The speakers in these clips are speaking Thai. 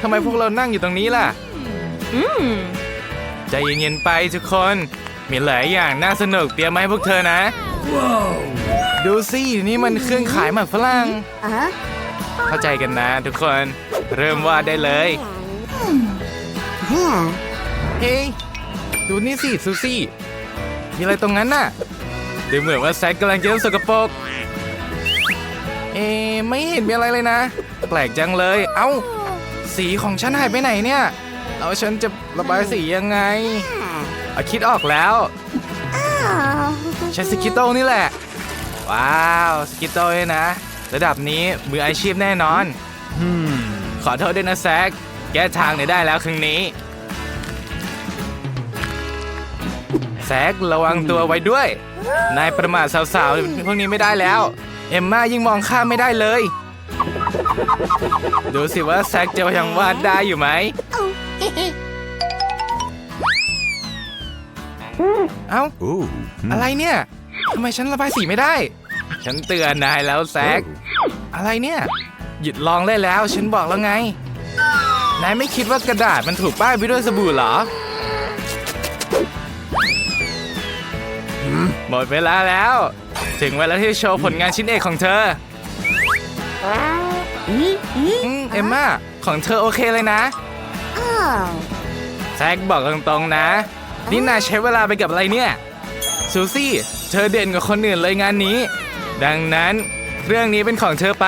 ทำไมพวกเรานั่งอยู่ตรงนี้ล่ะ อืมใจเย็นๆไปทุกคน มีหลายอย่างน่าสนุกเตรียมมาให้พวกเธอนะ ดูสินี่มันเครื่องขายหมักฝรั่ง อะเข้าใจกันนะทุกคน เริ่มวาดได้เลยเฮ้ยดูนี่สิซูซี่ มีอะไรตรงนั้นน่ะดูเหมือนว่าแซกกำลังจะเริ่มสกปรก เอ๊ะไม่เห็นมีอะไรเลยนะ แปลกจังเลย เอ้า สีของฉันหายไปไหนเนี่ยแล้วฉันจะระบายสียังไงเอาคิดออกแล้วใช้สกิโต้นี่แหละ ว้าวสกิโต้เนี่ยนะ ระดับนี้มืออาชีพแน่นอนขอโทษด้วยนะแซกแก้ทางหน่ยได้แล้วครั้งนี้ แซกระวังตัวไว้ด้วย นายประมาทสาวๆพวกนี้ไม่ได้แล้ว เอ็มม่ายิ่งมองข้ามไม่ได้เลย ดูสิว่าแซกจะยังวาดได้อยู่ไหม เอ้า Ooh. อะไรเนี่ยทำไมฉันระบายสีไม่ได้ ฉันเตือนนายแล้วแซก อะไรเนี่ย หยุดลองได้แล้ว ฉันบอกแล้วไง นายไม่คิดว่ากระดาษมันถูกป้ายไปด้วยสบู่เหรอ หมดเวลาแล้ว ถึงเวลาที่จะโชว์ผลงานชิ้นเอกของเธอ อืมอืมอืมเอมม่าของเธอโอเคเลยนะ อ้าวแซกบอกตรงๆนะ นี่นายใช้เวลาไปกับอะไรเนี่ย ซูซี่ เธอเด่นกว่าคนอื่นเลยงานนี้ ดังนั้นเรื่องนี้เป็นของเธอไป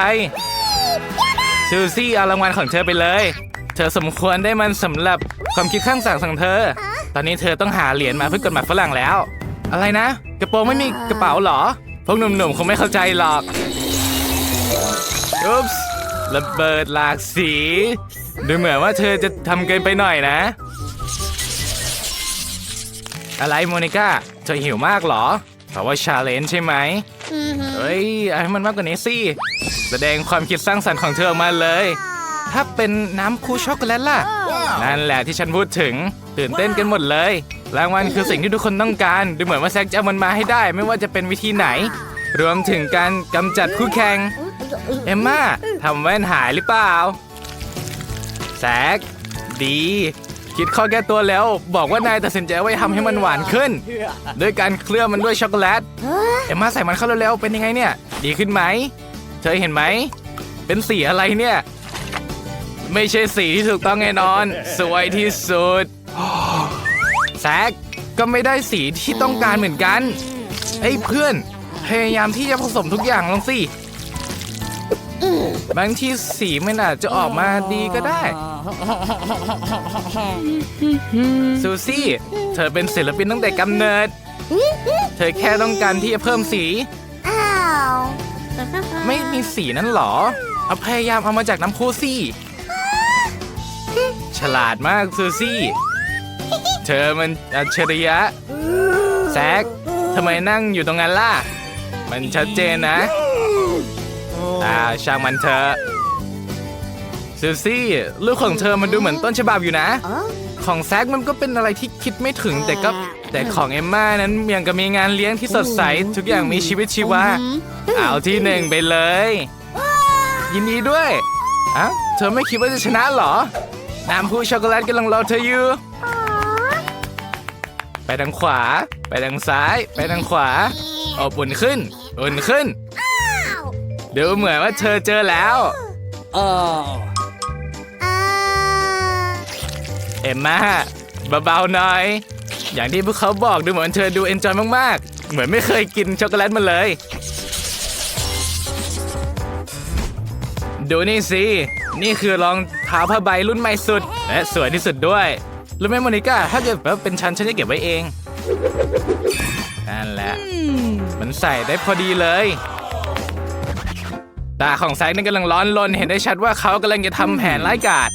ซูซี่เอารางวัลของเธอไปเลย เธอสมควรได้มันสำหรับความคิดข้างสร้างของเธอ ตอนนี้เธอต้องหาเหรียญมาเพื่อกดหมากฝรั่งแล้ว อะไรนะ กระโปรงไม่มีกระเป๋าเหรอ พวกหนุ่มๆคงไม่เข้าใจหรอก อุ๊ปส์ ระเบิดหลากสี ดูเหมือนว่าเธอจะทำเกินไปหน่อยนะ อะไรโมนิก้าเธอหิวมากเหรอ เพราะว่าชาเลนจ์ใช่ไหมอืมเฮ้ยเอาให้มันมากกว่านี้สิแสดงความคิดสร้างสรรค์ของเธอออกมาเลย ถ้าเป็นน้ำคูช็อกโกแลตล่ะ นั่นแหละที่ฉันพูดถึง ตื่นเต้นกันหมดเลย รางวัลคือสิ่งที่ทุกคนต้องการ ดูเหมือนว่าแซกจะเอามันมาให้ได้ ไม่ว่าจะเป็นวิธีไหน รวมถึงการกำจัดคู่แข่ง เอมม่าทำแว่นหายหรือเปล่า แซกดี คิดข้อแก้ตัวแล้ว บอกว่านายตัดสินใจว่าทำให้มันหวานขึ้น ด้วยการเคลือบมันด้วยช็อกโกแลต เอ็มมาใส่มันเข้าเร็วๆเป็นยังไงเนี่ย ดีขึ้นไหม เธอเห็นไหม เป็นสีอะไรเนี่ย ไม่ใช่สีที่ถูกต้องแน่นอน สวยที่สุด แซกก็ไม่ได้สีที่ต้องการเหมือนกันเอ้ยเพื่อน พยายามที่จะผสมทุกอย่างลงสิ บางทีสีมันอาจจะออกมาดีก็ได้ ซูซี่ เธอเป็นศิลปินตั้งแต่กำเนิด เธอแค่ต้องการที่จะเพิ่มสี อ้าวไม่มีสีนั้นหรอ เอาพยายามเอามาจากน้ำพุสิฉลาดมากซูซี่ เธอมันอัจฉริยะ แซกทำไมนั่งอยู่ตรงนั้นล่ะ มันชัดเจนนะ อ่าช่างมันเถอะซูซี่ลูกของเธอมันดูเหมือนต้นฉบับอยู่นะอ๋อของแซกมันก็เป็นอะไรที่คิดไม่ถึงแต่ก็แต่ของเอมม่านั้นยังกับมีงานเลี้ยงที่สดใส ทุกอย่างมีชีวิตชีวาเอาที่หนึ่งไปเลย ยินดีด้วยอะเธอไม่คิดว่าจะชนะเหรอน้ำพุช็อกโกแลตกำลังรอเธออยู่ไปทางขวา ไปทางซ้าย ไปทางขวาอบอุ่นขึ้น อุ่นขึ้น ดูเหมือนว่าเธอเจอแล้วอ่าเอ็มมาเบาๆหน่อย อย่างที่พวกเขาบอกดูเหมือนเธอดูเอนจอยมากๆ เหมือนไม่เคยกินช็อกโกแลตมาเลย ดูนี่สิ นี่คือรองเท้าผ้าใบรุ่นใหม่สุด และสวยที่สุดด้วยรู้ไหมโมนิก้าถ้าเกิดว่าเป็นฉันฉันจะเก็บไว้เองนั่นแหละ มันใส่ได้พอดีเลย ตาของแซกนั่นกำลังร้อนรนเห็นได้ชัดว่าเขากำลังจะทำแผนร้ายกาจ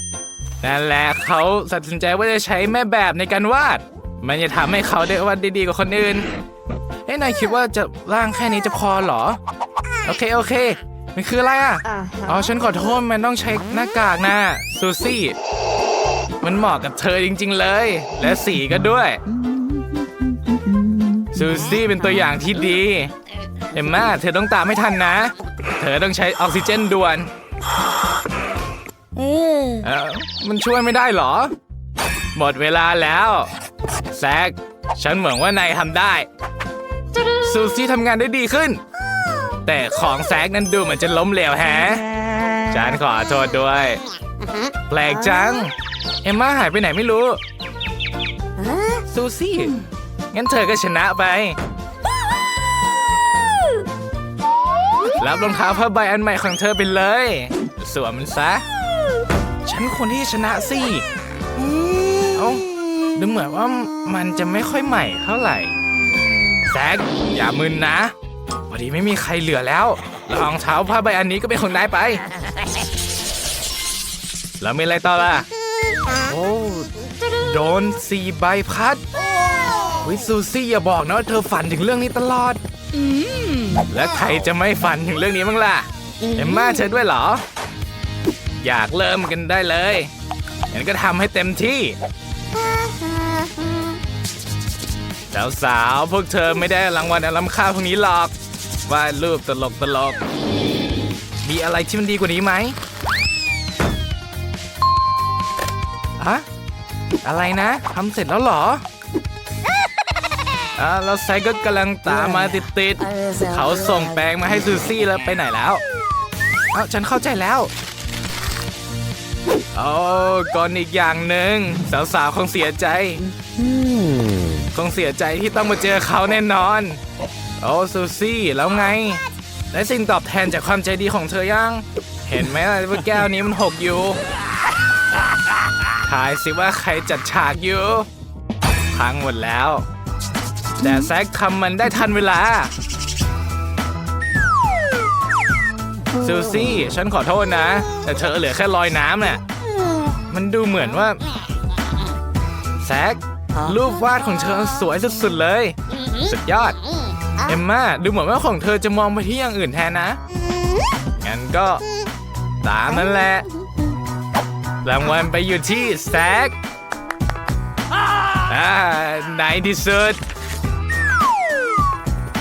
นั่นแหละเขาตัดสินใจว่าจะใช้แม่แบบในการวาด มันจะทำให้เขาได้วาดดีๆกว่าคนอื่นเอ้นายคิดว่าจะร่างแค่นี้จะพอเหรอ โอเค โอเค มันคืออะไรอะอ่าอ๋อ ฉันขอโทษมันต้องใช้หน้ากากนะซูซี่ มันเหมาะกับเธอจริง ๆ เลย และสีก็ด้วยซูซี่เป็นตัวอย่างที่ดี เอ็มมาเธอต้องตามไม่ทันนะ เธอต้องใช้ออกซิเจนด่วนเอ๊มันช่วยไม่ได้เหรอ หมดเวลาแล้วแซกฉันหวังว่านายทำได้ ซูซี่ทำงานได้ดีขึ้น แต่ของแซกนั้นดูเหมือนจะล้มเหลวแฮะฉันขอโทษด้วย แปลกจัง เอมมาหายไปไหนไม่รู้ ซูซี่ งั้นเธอก็ชนะไป รับรองเท้าผ้าใบอันใหม่ของเธอไปเลย สวมมันซะ ฉันควรที่จะชนะสิเอ้าดูเหมือนว่ามันจะไม่ค่อยใหม่เท่าไหร่แซกอย่ามึนนะพอดีไม่มีใครเหลือแล้วรองเท้าผ้าใบอันนี้ก็เป็นของนายไป แล้วมีอะไรต่อล่ะ โอ้โดนสี่ใบพัดวิซูซี่อย่าบอกนะเธอฝันถึงเรื่องนี้ตลอด และใครจะไม่ฝันถึงเรื่องนี้บ้างล่ะ เอ็มมาเธอด้วยเหรอ อยากเริ่มกันได้เลยงั้นก็ทำให้เต็มที่ สาวๆ พวกเธอไม่ได้รางวัลอันล้ำค่าพวกนี้หรอกวาดรูปตลกตลกๆมีอะไรที่มันดีกว่านี้ไหมอะอะไรนะทำเสร็จแล้วเหรอ อ่าแล้วไซก็กำลังตามมาติดๆเขาส่งแปลงมาให้ซูซี่แล้วไปไหนแล้วเอ้าฉันเข้าใจแล้วโอ้ก่อนอีกอย่างหนึ่งสาวๆคงเสียใจคงเสียใจที่ต้องมาเจอเขาแน่นอน โอ้ซูซี่แล้วไง ได้สิ่งตอบแทนจากความใจดีของเธอยังเห็นไหมล่ะว่าแก้วนี้มันหกอยู่ทายสิว่าใครจัดฉากอยู่พังหมดแล้ว แต่แซคทำมันได้ทันเวลาซูซี่ ฉันขอโทษนะ แต่เธอเหลือแค่รอยน้ำน่ะมันดูเหมือนว่า แซครูปวาดของเธอสวยสุดๆเลย สุดยอด เอมมาดูเหมือนว่าของเธอจะมองไปที่อย่างอื่นแทนนะ งั้นก็ตามนั่นแหละ รางวัลไปอยู่ที่แซคอ่าในที่สุด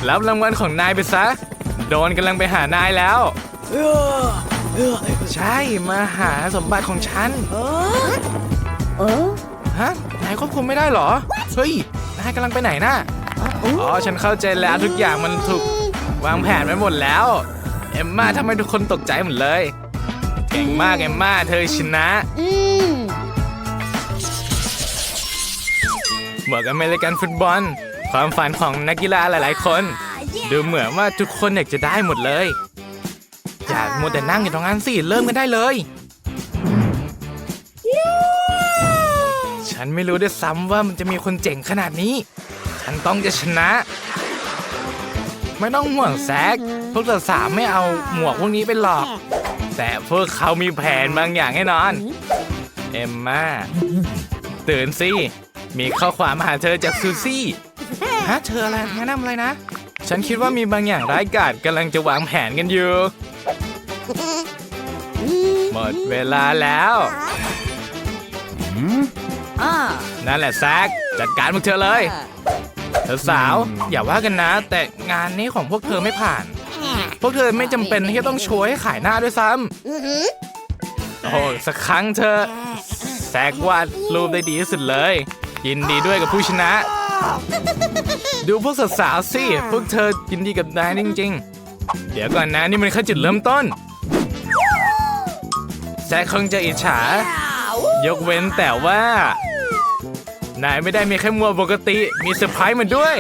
รับรางวัลของนายไปซะ โดนกำลังไปหานายแล้ว ใช่มาหาสมบัติของฉันโอ้ฮะ นายควบคุมไม่ได้เหรอ เฮ้ย นายกำลังไปไหนน่ะ อ๋อ ฉันเข้าใจแล้วทุกอย่างมันถูก วางแผนไว้หมดแล้ว เอมมาทำให้ทุกคนตกใจหมดเลย เก่งมากเอมมาเธอชนะอืมเหมือนกับอเมริกันฟุตบอล ความฝันของนักกีฬาหลาย ๆ คน ดูเหมือนว่าทุกคนอยากจะได้หมดเลย อยากมัวแต่นั่งอยู่ตรงนั้นสิ เริ่มกันได้เลย ฉันไม่รู้ด้วยซ้ำว่ามันจะมีคนเจ๋งขนาดนี้ ฉันต้องจะชนะ ไม่ต้องห่วงแซก พวกเราสามไม่เอาหมวกพวกนี้ไปหลอก แต่พวกเขามีแผนบางอย่างแน่นอน เอมมาตื่นสิ มีข้อความมาหาเธอจากซูซี่ ฮะเธออะไรแนะนำอะไรนะ ฉันคิดว่ามีบางอย่างร้ายกาจกำลังจะวางแผนกันอยู่ หมดเวลาแล้วอ่านั่นแหละแซกจัดการพวกเธอเลยเธอสาวอย่าว่ากันนะ แต่งานนี้ของพวกเธอไม่ผ่าน พวกเธอไม่จำเป็นที่จะต้องโชว์ให้ขายหน้าด้วยซ้ำโอ้โหสักครั้งเธอแซกวาดรูปได้ดีที่สุดเลย ยินดีด้วยกับผู้ชนะ ดูพวกสาวๆสิ พวกเธอยินดีกับนายจริงๆ เดี๋ยวก่อนนะนี่มันแค่จุดเริ่มต้นแซกคงจะอิจฉา ยกเว้นแต่ว่า นายไม่ได้มีแค่มัวปกติ มีเซอร์ไพรส์มาด้วย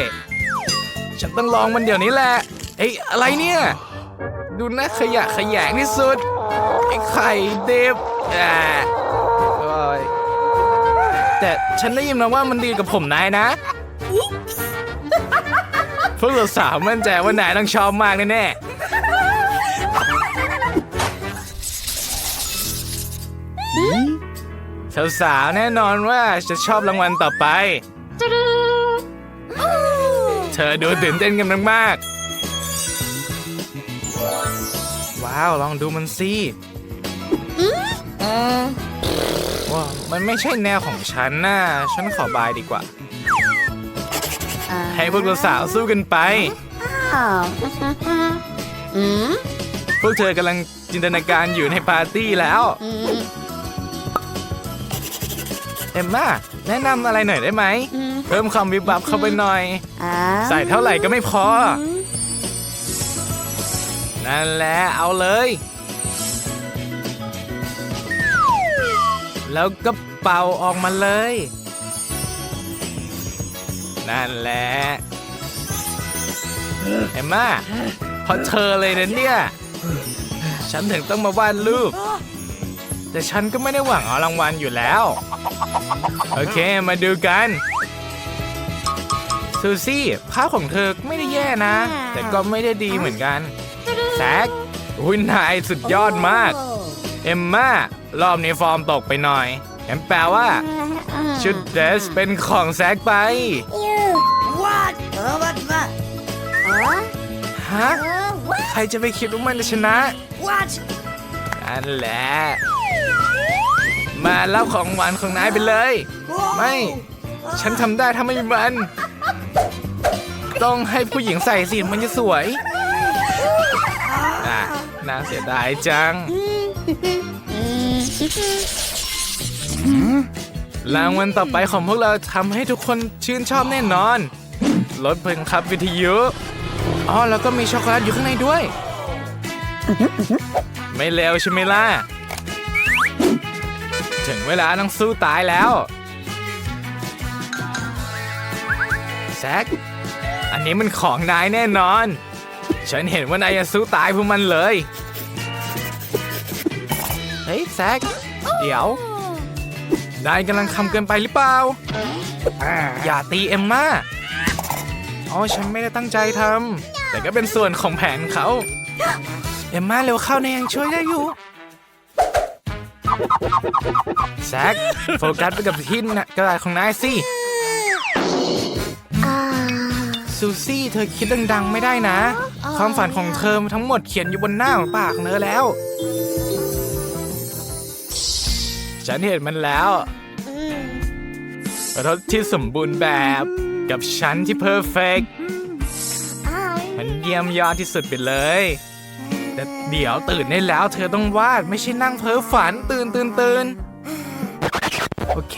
ฉันต้องลองมันเดี๋ยวนี้แหละ เอ้ยอะไรเนี่ย ดูน่าขยะขยงที่สุด ไอ้ไข่เด็บอ่าโอ้ยแต่ฉันได้ยินมาว่ามันดีกับผมนายนะ พวกเราสาวมั่นใจว่านายต้องชอบมากแน่ๆสาวๆแน่นอนว่าจะชอบรางวัลต่อไป เธอดูตื่นเต้นกันมากๆ ว้าว ลองดูมันสิอืมว้าวมันไม่ใช่แนวของฉันน่ะฉันขอบายดีกว่าอ่า ให้พวกเราสาวสู้กันไปอ้าวอืมพวกเธอกำลังจินตนาการอยู่ในปาร์ตี้แล้วอืมเอมมาแนะนำอะไรหน่อยได้ไหมอืมเพิ่มความวิบวับเข้าไปหน่อยอ่าใส่เท่าไหร่ก็ไม่พออืมนั่นแหละเอาเลย แล้วก็เป่าออกมาเลย นั่นแหละเอ็มมาเพราะเธอเลยนะเนี่ย ฉันถึงต้องมาวาดรูป แต่ฉันก็ไม่ได้หวังเอารางวัลอยู่แล้ว โอเคมาดูกัน ซูซี่ภาพของเธอไม่ได้แย่นะ แต่ก็ไม่ได้ดีเหมือนกัน แซกอุ้ยนายสุดยอดมาก เอมมารอบนี้ฟอร์มตกไปหน่อยแอมแปลว่าอ่าชุดเดรสเป็นของแซกไป ฮะเออ what ใครจะไปคิดว่ามันจะชนะ what นั่นแหละ มาเล่าของหวานของนายไปเลย ไม่ ฉันทำได้ถ้าไม่มีมัน ต้องให้ผู้หญิงใส่สิมันจะสวย อะน่าเสียดายจัง รางวัลต่อไปของพวกเราทำให้ทุกคนชื่นชอบแน่นอน รถบังคับวิทยุ อ๋อแล้วก็มีช็อกโกแลตอยู่ข้างในด้วย ไม่เลวใช่ไหมล่ะ ถึงเวลาต้องสู้ตายแล้วแซกอันนี้มันของนายแน่นอน ฉันเห็นว่านายจะสู้ตายพวกมันเลย เฮ้ยแซกเดี๋ยว นายกำลังทำเกินไปหรือเปล่า อย่าตีเอ็มมา อ๋อฉันไม่ได้ตั้งใจทำแต่ก็เป็นส่วนของแผนเขาเอมมาเร็วเข้านายยังช่วยได้อยู่แซกโฟกัสไปกับที่นะกระดาษของนายสิอ่าซูซี่ เธอคิดดังๆ ไม่ได้นะ ความฝันของเธอทั้งหมดเขียนอยู่บนหน้าของปากของเธอแล้ว ฉันเห็นมันแล้วอืมรถที่สมบูรณ์แบบ กับฉันที่เพอร์เฟกอ้าวมันเยี่ยมยอดที่สุดไปเลย แต่เดี๋ยวตื่นได้แล้ว เธอต้องวาดไม่ใช่นั่งเพ้อฝันตื่นตื่นตื่นโอเค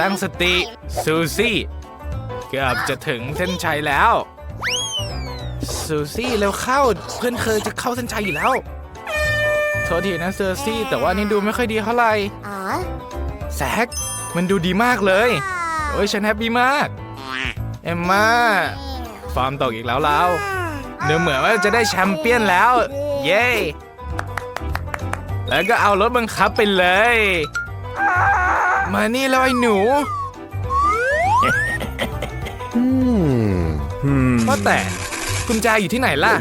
ตั้งสติ ซูซี่ เกือบจะถึงเส้นชัยแล้ว ซูซี่เร็วเข้า เพื่อนเคยจะเข้าเส้นชัยอยู่แล้วโทษทีนะซูซี่ แต่ว่านี่ดูไม่ค่อยดีเท่าไหร่อ๋อแซกมันดูดีมากเลยโอ้ยฉันแฮปปี้มาก เอมมาฟอร์มตกอีกแล้วเราเดี๋ยวเหมือนว่าจะได้แชมเปี้ยนแล้ว เย้ แล้วก็เอารถบังคับไปเลย มานี่แล้วไอ้หนูว่าแต่กุญแจอยู่ที่ไหนล่ะ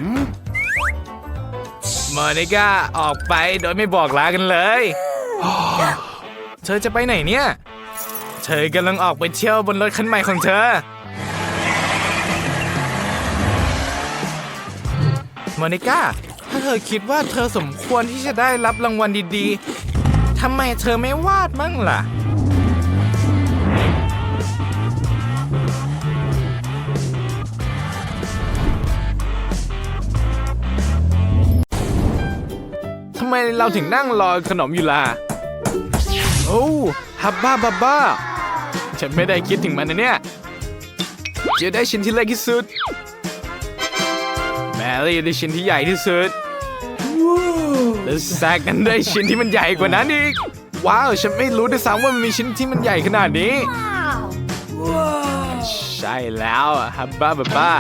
มอนิก้าออกไปโดยไม่บอกลากันเลย เธอจะไปไหนเนี่ย เธอกำลังออกไปเที่ยวบนรถคันใหม่ของเธอ โมนิก้า ถ้าเธอคิดว่าเธอสมควรที่จะได้รับรางวัลดีๆ ทำไมเธอไม่วาดมั่งล่ะ ทำไมเราถึงนั่งรอขนมอยู่ล่ะ โอ้ฮับบ้าบ้าบ้า ฉันไม่ได้คิดถึงมันนะเนี่ย จะได้ชิ้นที่เล็กที่สุด แมรี่ได้ชิ้นที่ใหญ่ที่สุดและแซกกันได้ชิ้นที่มันใหญ่กว่านั้นอีก ว้าว ฉันไม่รู้ด้วยซ้ำว่ามันมีชิ้นที่มันใหญ่ขนาดนี้ ใช่แล้วฮับบ้าบ้าบ้า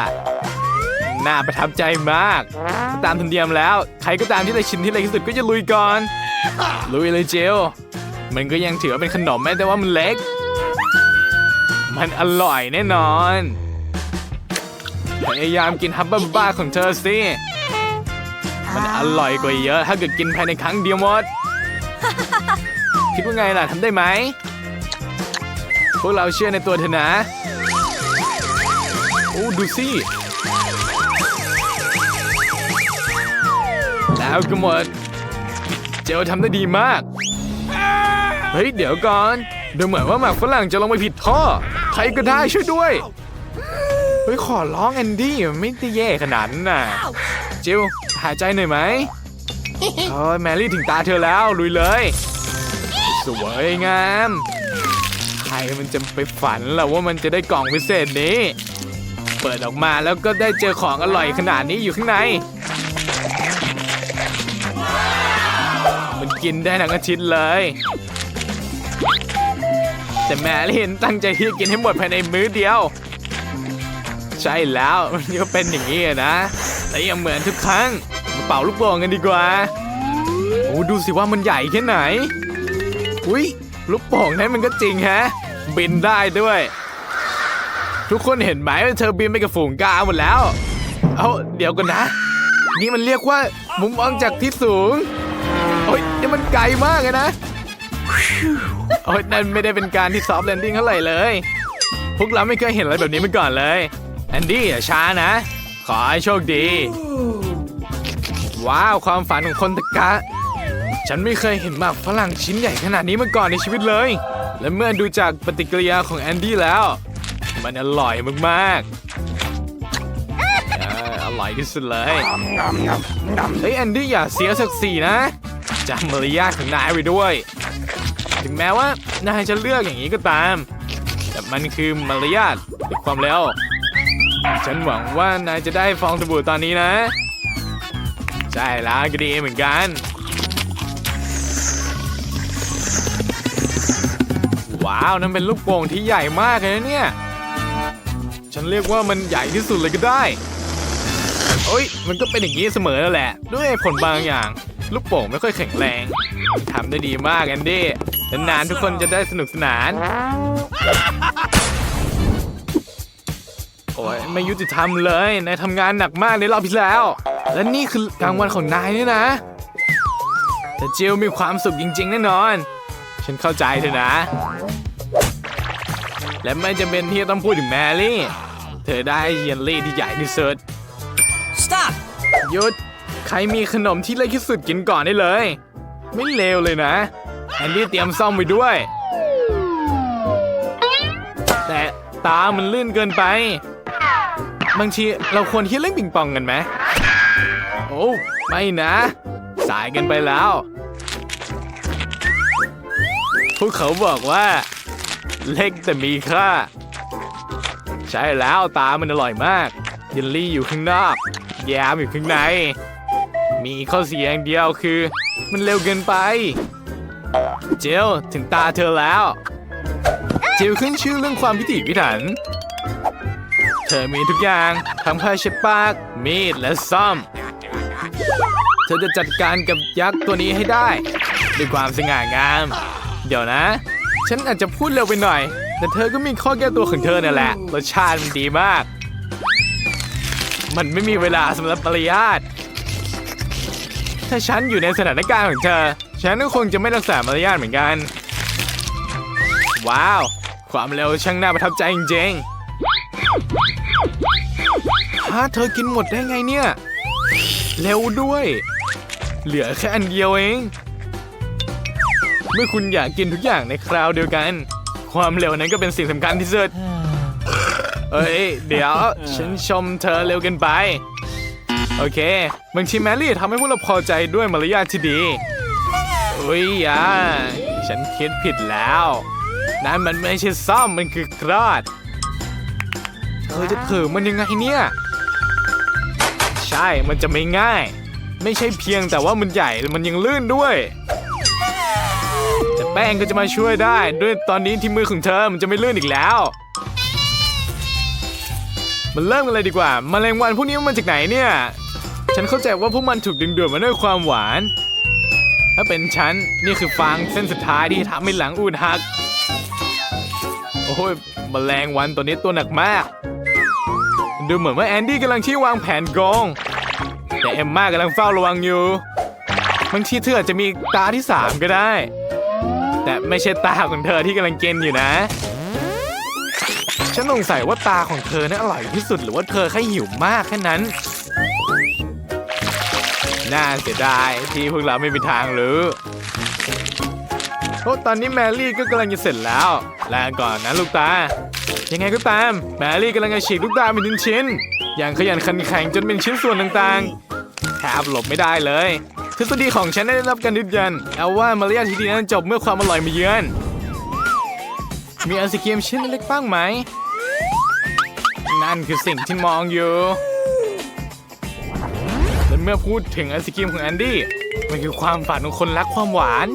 น่าประทับใจมาก ตามธรรมเนียมแล้ว ใครก็ตามที่ได้ชิ้นที่เล็กที่สุดก็จะลุยก่อน ลุยเลยเจล มันก็ยังถือว่าเป็นขนมแม้แต่ว่ามันเล็ก มันอร่อยแน่นอน พยายามกินฮับบ้าบ้าของเธอสิ มันอร่อยกว่าเยอะ ถ้าเกิดกินภายในครั้งเดียวหมด คิดว่าไงล่ะทำได้ไหม พวกเราเชื่อในตัวเธอนะ โอ้ ดูสิ แล้วก็หมด เจลทำได้ดีมาก เฮ้ย เดี๋ยวก่อน ดูเหมือนว่าหมากฝรั่งจะลงไปผิดท่อ ใครก็ได้ช่วยด้วยเฮ้ยขอร้องแอนดี้มันไม่ได้แย่ขนาดนั้นน่ะจิวหายใจหน่อยไหมโอ้ยแมรี่ถึงตาเธอแล้วลุยเลย สวยงามรมันจะไปฝันล่ะว่ามันจะได้กล่องพิเศษนี้ เปิดออกมาแล้วก็ได้เจอของอร่อยขนาดนี้อยู่ข้างใน มันกินได้ทั้งอาทิตย์เลย แต่แมรี่ตั้งใจที่จะกินให้หมดภายในมื้อเดียว ใช่แล้วมันก็เป็นอย่างนี้นะแต่ยังเหมือนทุกครั้งมาเป่าลูกโป่งกันดีกว่าโอ้ดูสิว่ามันใหญ่แค่ไหนอุ้ยลูกโป่งนั้นมันก็จริงแฮะ บินได้ด้วย ทุกคนเห็นไหมว่าเธอบินไปกับฝูงกาหมดแล้ว เอาเดี๋ยวกันนะ นี่มันเรียกว่า มุมมองจากที่สูงโอ้ยนี่มันไกลมากเลยนะโอ้ยนั่นไม่ได้เป็นการที่ซอฟต์แลนดิ้งเท่าไหร่เลย พวกเราไม่เคยเห็นอะไรแบบนี้มาก่อนเลย แอนดี้อย่าช้านะ ขอให้โชคดี ว้าวความฝันของคนตะกะ ฉันไม่เคยเห็นหมากฝรั่งชิ้นใหญ่ขนาดนี้มาก่อนในชีวิตเลย และเมื่อดูจากปฏิกิริยาของแอนดี้แล้ว มันอร่อยมากๆเอออร่อยที่สุดเลยเฮ้ยแอนดี้อย่าเสียศักดิ์ศรีนะจำมารยาทของนายไว้ด้วย ถึงแม้ว่านายจะเลือกอย่างนี้ก็ตาม แต่มันคือมารยาทหรือความเร็ว ฉันหวังว่านายจะได้ฟองสบู่ตอนนี้นะ ใช่แล้วก็ดีเหมือนกัน ว้าว นั่นเป็นลูกโป่งที่ใหญ่มากเลยนะเนี่ย ฉันเรียกว่ามันใหญ่ที่สุดเลยก็ได้โอ้ย มันก็เป็นอย่างนี้เสมอแล้วแหละ ด้วยผลบางอย่าง ลูกโป่งไม่ค่อยแข็งแรงทำได้ดีมากแอนดี้นานๆทุกคนจะได้สนุกสนาน โอ้ยไม่ยุติธรรมเลยนายทำงานหนักมากในรอบที่แล้ว และนี่คือกลางวันของนายนี่นะ แต่จิลมีความสุขจริง ๆ แน่นอน ฉันเข้าใจเธอนะ และไม่จำเป็นที่จะต้องพูดถึงแมรี่ เธอได้เยลลี่ที่ใหญ่ที่สุด Stop! หยุด ใครมีขนมที่เล็กที่สุดกินก่อนได้เลย ไม่เลวเลยนะแอนดี้เตรียมซ่อมไว้ด้วย แต่ตามันลื่นเกินไป บางทีเราควรที่เล่นปิงปองกันไหมโอ้ไม่นะ สายเกันไปแล้ว พวกเขาบอกว่า เล็กแต่มีค่า ใช่แล้วตามันอร่อยมาก เยลลี่อยู่ข้างนอกแยมอยู่ข้างใน มีข้อเสียอย่างเดียวคือ มันเร็วเกินไป เจลถึงตาเธอแล้ว เจลขึ้นชื่อเรื่องความพิถีพิถัน เธอมีทุกอย่างทั้งผ้าเช็ดปาก มีดและซ่อม เธอจะจัดการกับยักษ์ตัวนี้ให้ได้ ด้วยความสง่างาม เดี๋ยวนะ ฉันอาจจะพูดเร็วไปหน่อย แต่เธอก็มีข้อแก้ตัวของเธอนั่นแหละ รสชาติมันดีมาก มันไม่มีเวลาสำหรับปริยาทถ้าฉันอยู่ในสถานการณ์ของเธอ ฉันก็คงจะไม่รักษามารยาทเหมือนกัน ว้าว ความเร็วช่างน่าประทับใจจริงๆ เธอกินหมดได้ไงเนี่ย เร็วด้วย เหลือแค่อันเดียวเอง เมื่อคุณอยากกินทุกอย่างในคราวเดียวกัน ความเร็วนั้นก็เป็นสิ่งสำคัญที่สุด เอ้ย เดี๋ยว ฉันชมเธอเร็วเกินไป โอเค บางทีแมรี่ทำให้พวกเราพอใจด้วยมารยาทที่ดีอุ้ยอะฉันคิดผิดแล้ว นั่นมันไม่ใช่ซ่อมมันคือครอดเธอจะเถิมมันยังไงเนี่ย ใช่ มันจะไม่ง่าย ไม่ใช่เพียงแต่ว่ามันใหญ่มันยังลื่นด้วย แต่แป้งก็จะมาช่วยได้ ด้วยตอนนี้ที่มือของเธอมันจะไม่ลื่นอีกแล้ว มันเริ่มกันเลยดีกว่าแมลงวันพวกนี้มันจากไหนเนี่ย ฉันเข้าใจว่าพวกมันถูกดึงดูดมาด้วยความหวาน ถ้าเป็นฉันนี่คือฟางเส้นสุดท้ายที่ทำให้หลังอูดหัก โอ้ยแมลงวันตัวนี้ตัวหนักมาก ดูเหมือนว่าแอนดี้กำลังที่วางแผนโกงแต่เอมม่ากำลังเฝ้าระวังอยู่บางทีเธออาจจะมีตาที่สามก็ได้ แต่ไม่ใช่ตาของเธอที่กำลังเกณฑ์อยู่นะ ฉันสงสัยว่าตาของเธอนั้นอร่อยที่สุดหรือว่าเธอแค่หิวมากแค่นั้น น่าเสียดายที่พวกเราไม่มีทางหรู้โอ้ตอนนี้แมรี่ก็กำลังจะเสร็จแล้ว แลาก่อนนะลูกตา ยังไงก็ตาม แมรี่กำลังจะฉีกลูกตาเป็นชิ้นๆอย่างขยันขันแข็งจนเป็นชิ้นส่วนต่างๆแทบหลบไม่ได้เลย ทฤษฎีของฉันได้รับการยืนยัน เอาว่ามารยาทที่ดีนั้นจบเมื่อความอร่อยมาเยือน มีไอศครีมชิ้นเล็กบ้างไหม นั่นคือสิ่งที่มองอยู่และเมื่อพูดถึงไอศครีมของแอนดี้มันคือความฝันของคนรักความหวาน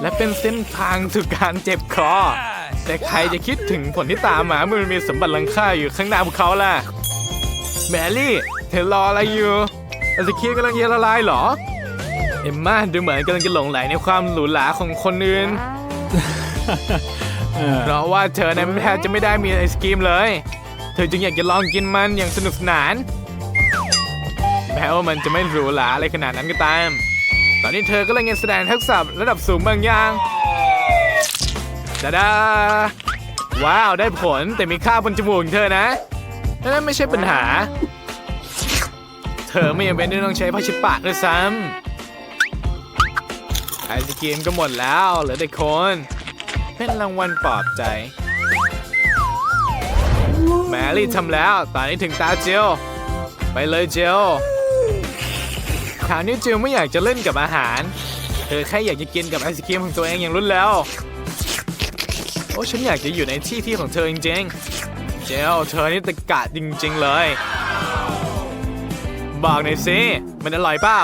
และเป็นเส้นทางสู่การเจ็บคอ แต่ใครจะคิดถึงผลที่ตามมาเมื่อมันมีสมบัติลังค่าอยู่ข้างหน้าพวกเขาล่ะ แมรี่เธอรออะไรอยู่ไอศครีมกำลังจะละลายเหรอ เอมมาดูเหมือนกำลังจะหลงไหลในความหรูหราของคนอื่นเพราะว่าเธอนั้นแทบจะไม่ได้มีไอศกรีมเลย เธอจึงอยากจะลองกินมันอย่างสนุกสนาน แม้ว่ามันจะไม่หรูหราอะไรขนาดนั้นก็ตาม ตอนนี้เธอก็เลยแสดงทักษะระดับสูงบางอย่าง ดาดาว้าวได้ผลแต่มีค่าบนจมูกเธอนะนั่นไม่ใช่ปัญหา เธอไม่จำเป็นต้องใช้ผ้าชิดปากด้วยซ้ำไอศกรีมก็หมดแล้วเหลือแต่คนเป็นรางวัลปลอบใจ แมรี่ทำแล้วตอนนี้ถึงตาเจลไปเลยเจลคราวนี้เจลไม่อยากจะเล่นกับอาหาร เธอแค่อยากจะกินกับไอศกรีมของตัวเองอย่างรุนแล้ว โอ้ฉันอยากจะอยู่ในที่ที่ของเธอจริงๆ เจลเธอนี่ตะกะจริงๆเลย บอกหน่อยสิ มันอร่อยเปล่า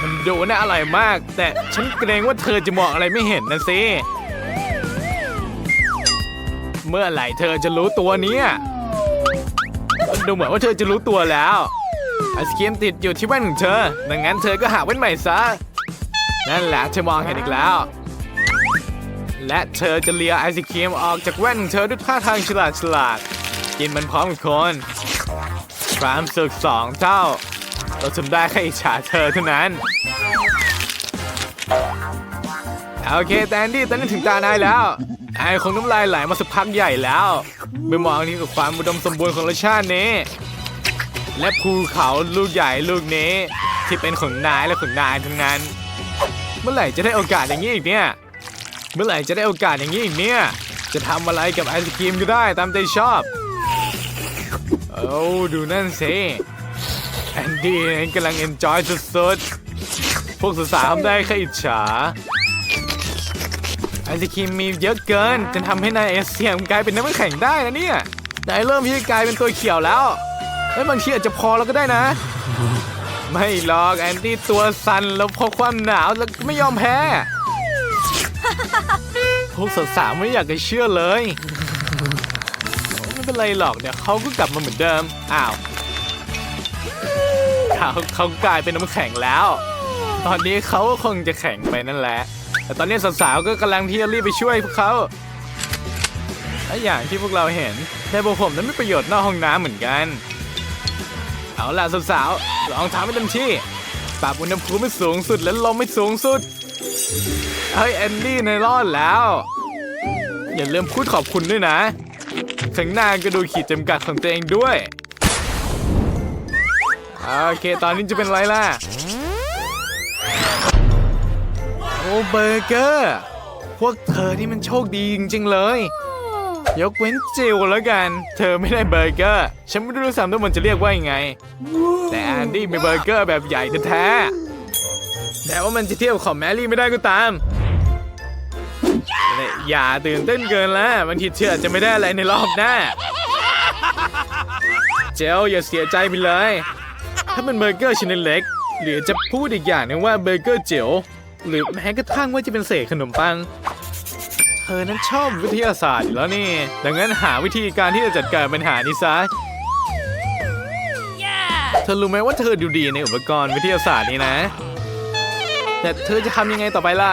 มันดูน่าอร่อยมาก แต่ฉันเกรงว่าเธอจะมองอะไรไม่เห็นนะสิ เมื่อไหร่เธอจะรู้ตัวเนี่ยดูเหมือนว่าเธอจะรู้ตัวแล้วไอศครีมติดอยู่ที่แว่นของเธอ ดังนั้นเธอก็หาแว่นใหม่ซะ นั่นแหละเธอมองเห็นอีกแล้ว และเธอจะเลียไอศครีมออกจากแว่นของเธอด้วยท่าทางฉลาดฉลาด กินมันพร้อมกับคนความสุขสองเท่า เราทำได้แค่อิจฉาเธอเท่านั้น โอเคแตนดี้ตอนนี้ถึงตานายแล้วไอคงน้ำลายไหลมาสักพักใหญ่แล้วไปมองที่กับความอุดมสมบูรณ์ของรสชาตินี้ และภูเขาลูกใหญ่ลูกนี้ ที่เป็นของนายและของนายทั้งนั้น เมื่อไหร่จะได้โอกาสอย่างนี้อีกเนี่ย เมื่อไหร่จะได้โอกาสอย่างนี้อีกเนี่ย จะทำอะไรกับไอศครีมก็ได้ตามใจชอบ โอ้ดูนั่นสิแอนดี้กำลังเอนจอยสุดๆ พวกสาวๆทำได้แค่อิจฉา ไอศครีมมีเยอะเกินจนทำให้นายเอเซียมกลายเป็นน้ำแข็งได้นะเนี่ย นายเริ่มที่จะกลายเป็นตัวเขียวแล้วและบางทีอาจจะพอแล้วก็ได้นะ ไม่หรอกแอนตี้ตัวสั่นแล้วพราะความหนาวแล้วไม่ยอมแพ้ พวกสาวๆไม่อยากจะเชื่อเลย ไม่เป็นไรหรอกเดี๋ยวเขาก็กลับมาเหมือนเดิม อ้าวเขาเขากลายเป็นน้ำแข็งแล้ว ตอนนี้เขาก็คงจะแข็งไปนั่นแหละ แต่ตอนนี้สาวๆก็กำลังที่จะรีบไปช่วยพวกเขาและอย่างที่พวกเราเห็นแต่พวกผมนั้นไมีประโยชน์นอกห้องน้ำเหมือนกัน เอาล่ะสาวๆลองทำให้เต็มที่ปรับอุณหภูมิให้สูงสุดและลมให้สูงสุด เฮ้ยแอนดี้ในรอดแล้ว อย่าลืมพูดขอบคุณด้วยนะข้างหน้าก็ดูขีดจำกัดของตัวเองด้วย โอเค ตอนนี้จะเป็นไรล่ะ โอ้เบอร์เกอร์ พวกเธอนี่มันโชคดีจริงๆเลย ยกเว้นจิวแล้วกัน เธอไม่ได้เบอร์เกอร์ ฉันไม่รู้ด้วยซ้ำว่ามันจะเรียกว่ายังไง แต่แอนดี้มีเบอร์เกอร์แบบใหญ่แท้ๆ แต่ว่ามันจะเทียบกับของแมรี่ไม่ได้ก็ตามแต่อย่าตื่นเต้นเกินละบางทีเธออาจจะไม่ได้อะไรในรอบหน้า เจลอย่าเสียใจไปเลย ถ้าเป็นเบอร์เกอร์ชิ้นเล็กหรือจะพูดอีกอย่างหนึงว่าเบอร์เกอร์เจ๋วหรือแม้กระทั่งว่าจะเป็นเศษขนมปัง เธอนั้นชอบวิทยาศาสตร์อยู่แล้วนี่ ดังนั้นหาวิธีการที่จะจัดการปัญหานี้ซะเธอรู้ไหมว่าเธอดูดีในอุปกรณ์วิทยาศาสตร์นี้นะ แต่เธอจะทำยังไงต่อไปล่ะ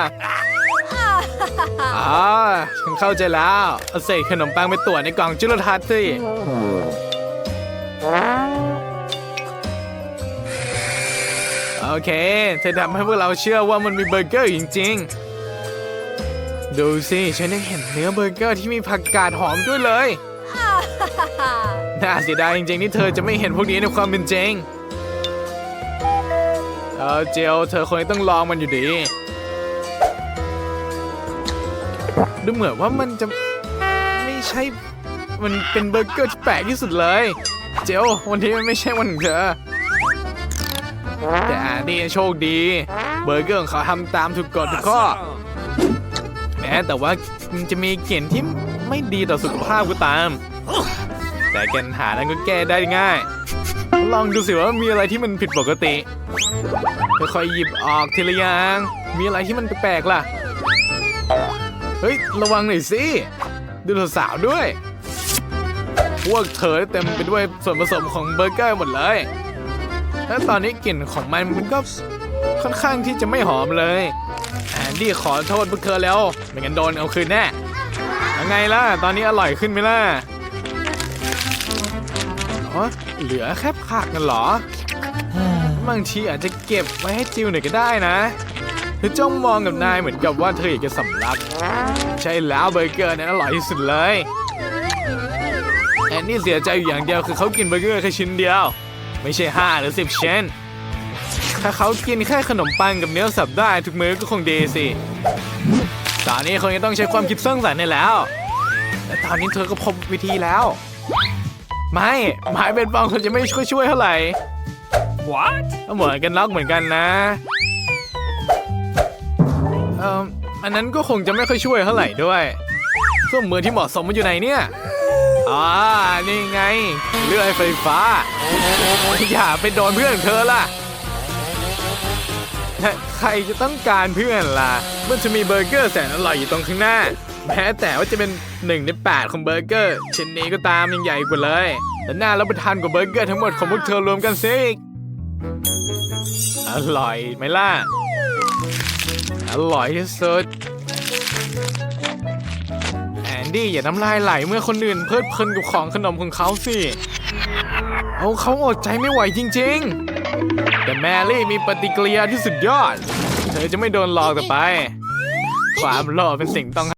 อ๋อฉันเข้าใจแล้วเอาเศษขนมปังไปตรวจในกล่องจุลทรรศน์สิโอเค เธอทำให้พวกเราเชื่อว่ามันมีเบอร์เกอร์จริง ๆ ดูสิ ฉันยังเห็นเนื้อเบอร์เกอร์ที่มีผักกาดหอมด้วยเลย น่าเสียดายจริง ๆ ที่เธอจะไม่เห็นพวกนี้ในความเป็นจริง เออเจลเธอคงต้องลองมันอยู่ดี ดูเหมือนว่ามันจะไม่ใช่ มันเป็นเบอร์เกอร์ที่แปลกที่สุดเลย เจลวันนี้มันไม่ใช่วันเธอแต่อันนี้โชคดี เบอร์เกอร์ของเขาทำตามถูกกฎทุกข้อ แม้แต่ว่าจะมีกลิ่นที่ไม่ดีต่อสุขภาพก็ตาม แต่แกนหานั้นก็แก้ได้ง่าย ลองดูสิว่ามีอะไรที่มันผิดปกติค่อยๆหยิบออกทีละอย่างมีอะไรที่มันแปลกๆล่ะ เฮ้ย ระวังหน่อยสิดูสาวด้วย พวกเธอเต็มไปด้วยส่วนผสมของเบอร์เกอร์หมดเลยแล้วตอนนี้กลิ่นของมันมันก็ค่อนข้างที่จะไม่หอมเลยแอนดี้ขอโทษพวกเธอแล้วไม่งั้นโดนเอาคืนแน่ยังไงล่ะ ตอนนี้อร่อยขึ้นไหมล่ะ อ๋อ เหลือแค่ผักนั่นเหรอ บางทีอาจจะเก็บไว้ให้จิวหน่อยก็ได้นะเธอจ้องมองกับนายเหมือนกับว่าเธออยากจะสำลัก ใช่แล้วเบอร์เกอร์นั้นอร่อยที่สุดเลยแอนนี่เสียใจอยู่อย่างเดียวคือเขากินเบอร์เกอร์แค่ชิ้นเดียว ไม่ใช่ห้าหรือสิบชิ้นถ้าเขากินแค่ขนมปังกับเนื้อสับได้ทุกมื้อก็คงดีสิตอนนี้คงจะต้องใช้ความคิดสร้างสรรค์นี่แล้ว แต่ตอนนี้เธอก็พบวิธีแล้ว ไม่หมายเป็นบองคนจะไม่ช่วยช่วยเท่าไหร่ What เหมือนกันล็อกเหมือนกันนะเอ่ออันนั้นก็คงจะไม่ค่อยช่วยเท่าไหร่ด้วยเครื่องมือที่เหมาะสมมันอยู่ไหนเนี่ยอ่านี่ไง เลื่อยไฟฟ้า อย่าไปโดนเพื่อนเธอล่ะ ใครจะต้องการเพื่อนล่ะเมื่อจะมีเบอร์เกอร์แสนอร่อยอยู่ตรงข้างหน้า แม้แต่ว่าจะเป็นหนึ่งในแปดของเบอร์เกอร์ชิ้นนี้ก็ตามยังใหญ่กว่าเลย และน่ารับประทานกว่าเบอร์เกอร์ทั้งหมดของพวกเธอรวมกันสิอร่อยไหมล่ะ อร่อยที่สุดแอนดี้อย่าน้ำลายไหลเมื่อคนอื่นเพลิดเพลินกับของขนมของเขาสิเอาเขาอดใจไม่ไหวจริงๆ แต่แมรี่มีปฏิกิริยาที่สุดยอด เธอจะไม่โดนหลอกต่อไป ความหล่อเป็นสิ่งต้อง